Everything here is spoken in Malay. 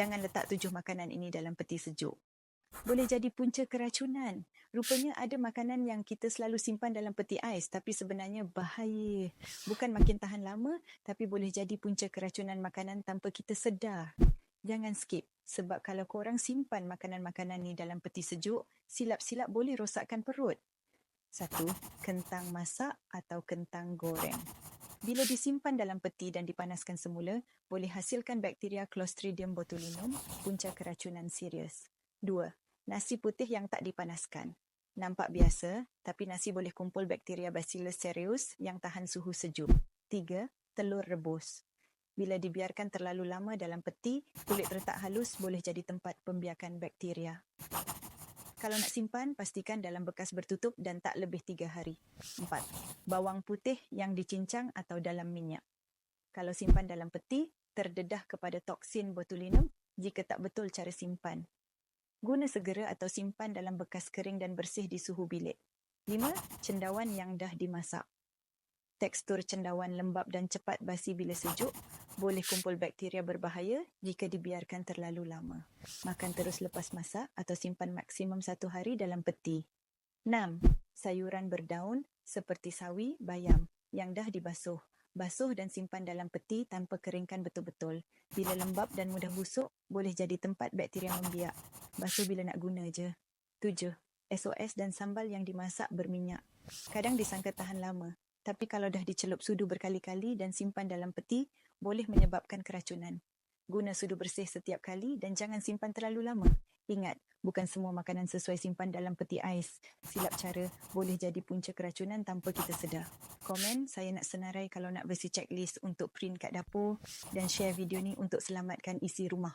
Jangan letak tujuh makanan ini dalam peti sejuk. Boleh jadi punca keracunan. Rupanya ada makanan yang kita selalu simpan dalam peti ais tapi sebenarnya bahaya. Bukan makin tahan lama tapi boleh jadi punca keracunan makanan tanpa kita sedar. Jangan skip sebab kalau korang simpan makanan-makanan ni dalam peti sejuk, silap-silap boleh rosakkan perut. Satu, kentang masak atau kentang goreng. Bila disimpan dalam peti dan dipanaskan semula, boleh hasilkan bakteria Clostridium botulinum, punca keracunan serius. Dua, nasi putih yang tak dipanaskan. Nampak biasa, tapi nasi boleh kumpul bakteria Bacillus cereus yang tahan suhu sejuk. Tiga, telur rebus. Bila dibiarkan terlalu lama dalam peti, kulit retak halus boleh jadi tempat pembiakan bakteria. Kalau nak simpan, pastikan dalam bekas bertutup dan tak lebih tiga hari. Empat, bawang putih yang dicincang atau dalam minyak. Kalau simpan dalam peti, terdedah kepada toksin botulinum jika tak betul cara simpan. Guna segera atau simpan dalam bekas kering dan bersih di suhu bilik. Lima, cendawan yang dah dimasak. Tekstur cendawan lembap dan cepat basi bila sejuk boleh kumpul bakteria berbahaya jika dibiarkan terlalu lama. Makan terus lepas masak atau simpan maksimum satu hari dalam peti. 6. Sayuran berdaun seperti sawi, bayam yang dah dibasuh. Basuh dan simpan dalam peti tanpa keringkan betul-betul. Bila lembap dan mudah busuk, boleh jadi tempat bakteria membiak. Basuh bila nak guna je. 7. SOS dan sambal yang dimasak berminyak. Kadang disangka tahan lama, tapi kalau dah dicelup sudu berkali-kali dan simpan dalam peti, boleh menyebabkan keracunan. Guna sudu bersih setiap kali dan jangan simpan terlalu lama. Ingat, bukan semua makanan sesuai simpan dalam peti ais. Silap cara boleh jadi punca keracunan tanpa kita sedar. Komen, saya nak senarai kalau nak versi checklist untuk print kat dapur dan share video ni untuk selamatkan isi rumah.